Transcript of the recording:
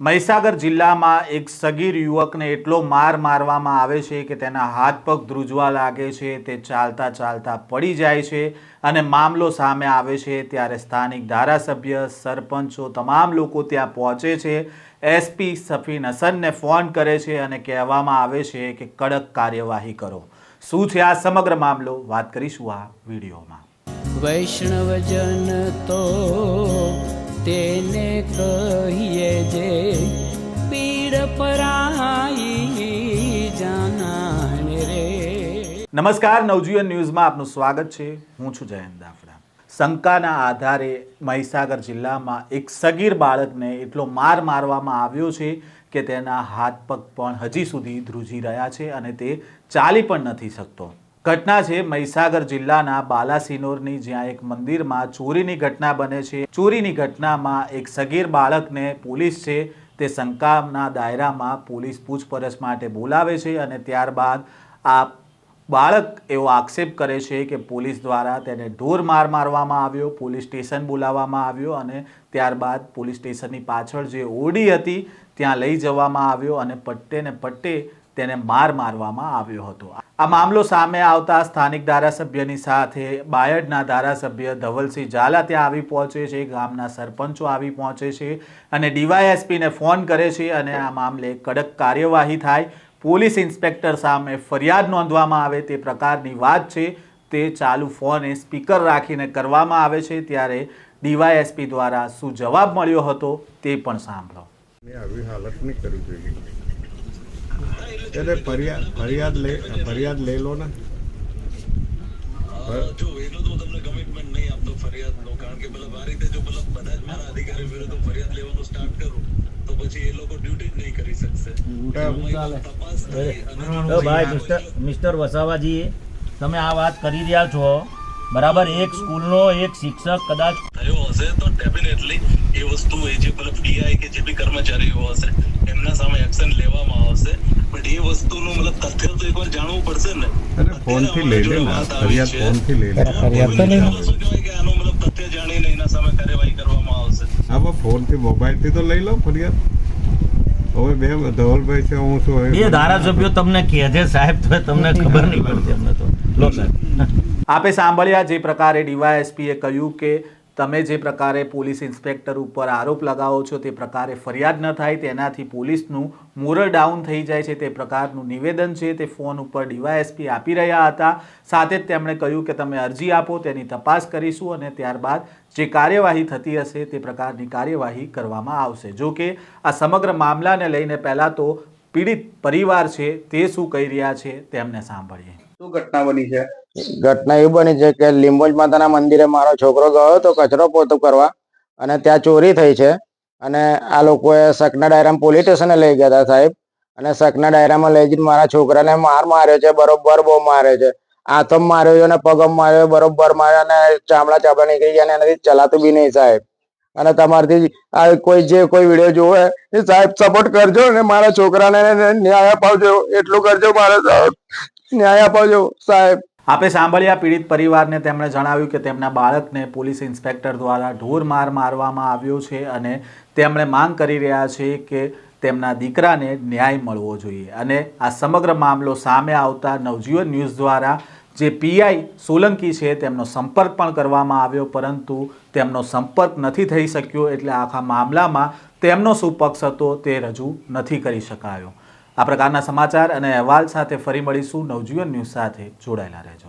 મહીસાગર જિલ્લામાં એક સગીર યુવકને એટલો માર મારવામાં આવે છે કે તેના હાથ પગ ધ્રુજવા લાગે છે, તે ચાલતા ચાલતા પડી જાય છે અને મામલો સામે આવે છે. ત્યારે સ્થાનિક ધારાસભ્ય, સરપંચો તમામ લોકો ત્યાં પહોંચે છે. એસપી સફીન હસનને ફોન કરે છે અને કહેવામાં આવે છે કે કડક કાર્યવાહી કરો. શું છે આ સમગ્ર મામલો? વાત કરીશું આ વિડીયોમાં. વૈષ્ણવજન તો તેને કહીએ જે પીડ પરાઈ જાનાને રે. નમસ્કાર, નવજીવન ન્યૂઝમાં આપનું સ્વાગત છે. હું છું જયંત દાફડા. શંકાના આધારે મહીસાગર જિલ્લામાં એક સગીર બાળકને એટલો માર મારવામાં આવ્યો છે કે તેના હાથ પગ પણ હજી સુધી ધ્રુજી રહ્યા છે અને તે ચાલી પણ નથી શકતો. ઘટના છે મહીસાગર જિલ્લાના બાલાસિનોરની, જ્યાં એક મંદિરમાં ચોરીની ઘટના બને છે. ચોરીની ઘટનામાં એક સગીર બાળકને પોલીસ છે તે શંકાના દાયરામાં પોલીસ પૂછપરછ માટે બોલાવે છે અને ત્યારબાદ આ બાળક એવો આક્ષેપ કરે છે કે પોલીસ દ્વારા તેને ઢોર માર મારવામાં આવ્યો, પોલીસ સ્ટેશન બોલાવવામાં આવ્યો અને ત્યારબાદ પોલીસ સ્ટેશનની પાછળ જે ઓડી હતી ત્યાં લઈ જવામાં આવ્યો અને પટ્ટે ને પટ્ટે તેને માર મારવામાં આવ્યો હતો. આ મામલો સામે આવતા સ્થાનિક ધારાસભ્યની સાથે બાયડના ધારાસભ્ય ધવલસિંહ ઝાલા ત્યાં આવી પહોંચે છે, ગામના સરપંચો આવી પહોંચે છે અને ડીવાયએસપીને ફોન કરે છે અને આ મામલે કડક કાર્યવાહી થાય. પોલીસ ઇન્સ્પેક્ટર સામે ફરિયાદ નોંધવામાં આવે તે પ્રકારની વાત છે. તે ચાલુ ફોને સ્પીકર રાખીને કરવામાં આવે છે ત્યારે ડીવાયએસપી દ્વારા શું જવાબ મળ્યો હતો તે પણ સાંભળો. આવી હાલત નહીં કરવી જોઈએ એટલે ફરિયાદ ફરિયાદ લે ફરિયાદ લઈ લો ને. જો એનું તો તમને કમિટમેન્ટ નહીં આપતો ફરિયાદનો કારણ કે મતલબ આ રીતે જો મતલબ બધા જ મારા અધિકારી વિરુદ્ધ ફરિયાદ લેવાનું સ્ટાર્ટ કરું તો પછી એ લોકો ડ્યુટી જ નહીં કરી શકશે. ભાઈ મિસ્ટર મિસ્ટર વસાવાજી તમે આ વાત કરી રહ્યા છો. બરાબર એક સ્કૂલનો એક શિક્ષક કદાચ થયો હશે તો ડેફિનેટલી એ વસ્તુ એ જે મતલબ ડીઆઈ કે જે બી કર્મચારીઓ હશે એમના સામે એક્શન લેવામાં આવશે બટ એ વસ્તુનું મતલબ તથ્ય તો એકવાર જાણવું પડશે ને? અને ફોનથી લઈ લે ને ફરિયાદ ફોનથી લઈ લે ફરિયાદ તો શું કહેવાય કે આનો મતલબ તથ્ય જાણીને એના સામે કાર્યવાહી કરવામાં આવશે. આમાં ફોનથી મોબાઈલથી તો લઈ લો ફરિયાદ. હવે બે ધવલભાઈ છે હું શું બે ધારાસભ્યો તમને કહે છે સાહેબ તો તમને ખબર નહીં પડતી અમને તો. લો સાહેબ. આપે સાંભળ્યા જે પ્રકારે ડીવાયએસપીએ કહ્યું કે તમે જે પ્રકારે પોલીસ ઇન્સ્પેક્ટર ઉપર આરોપ લગાવો છો તે પ્રકારે ફરિયાદ ન થાય, તેનાથી પોલીસનું મોરલ ડાઉન થઈ જાય છે, તે પ્રકારનું નિવેદન છે, તે ફોન ઉપર ડીવાયએસપી આપી રહ્યા હતા. સાથે જ તેમણે કહ્યું કે તમે અરજી આપો, તેની તપાસ કરીશું અને ત્યારબાદ જે કાર્યવાહી થતી હશે તે પ્રકારની કાર્યવાહી કરવામાં આવશે. જો કે આ સમગ્ર મામલાને લઈને પહેલાં તો પીડિત પરિવાર છે તે શું કહી રહ્યા છે તેમને સાંભળીએ. શું ઘટના બની છે? ઘટના એવી બની છે કે લીંબોજ માતાના મંદિરે મારો છોકરો ગયો હતો, કચરો પોતો કરવા અને ત્યાં ચોરી થઈ છે. અને આ લોકોએ સકના ડાયરામાં પોલીસ સ્ટેશને લઈ ગયા હતા સાહેબ. અને સકના ડાયરામાં લઈ જઈને મારા છોકરાને માર માર્યો છે, બરોબર બહુ માર્યો છે. હાથમ માર્યો છે અને પગમ માર્યો બરોબર માર્યો અને ચામડા ચામડા નીકળી ગયા અને એનાથી ચલાતું બી નહીં સાહેબ. અને તમારથી આ કોઈ જે કોઈ વીડિયો જોવે એ સાહેબ સપોર્ટ કરજો અને મારા છોકરાને ન્યાય અપાવજો, એટલું કરજો મારે ન્યાય અપાવજો સાહેબ. આપે સાંભળ્યા પીડિત પરિવારને તેમણે જણાવ્યું કે તેમના બાળકને પોલીસ ઇન્સ્પેક્ટર દ્વારા ઢોર માર મારવામાં આવ્યો છે અને તેમણે માંગ કરી રહ્યા છે કે તેમના દીકરાને ન્યાય મળવો જોઈએ. અને આ સમગ્ર મામલો સામે આવતા નવજીવન ન્યૂઝ દ્વારા જે પીઆઈ સોલંકી છે તેમનો સંપર્ક પણ કરવામાં આવ્યો, પરંતુ તેમનો સંપર્ક નથી થઈ શક્યો એટલે આખા મામલામાં તેમનો શું પક્ષ હતો તે રજૂ નથી કરી શકાયો. આ પ્રકારના સમાચાર અને અહેવાલ સાથે ફરી મળીશું. નવજીવન ન્યૂઝ સાથે જોડાયેલા રહેજો.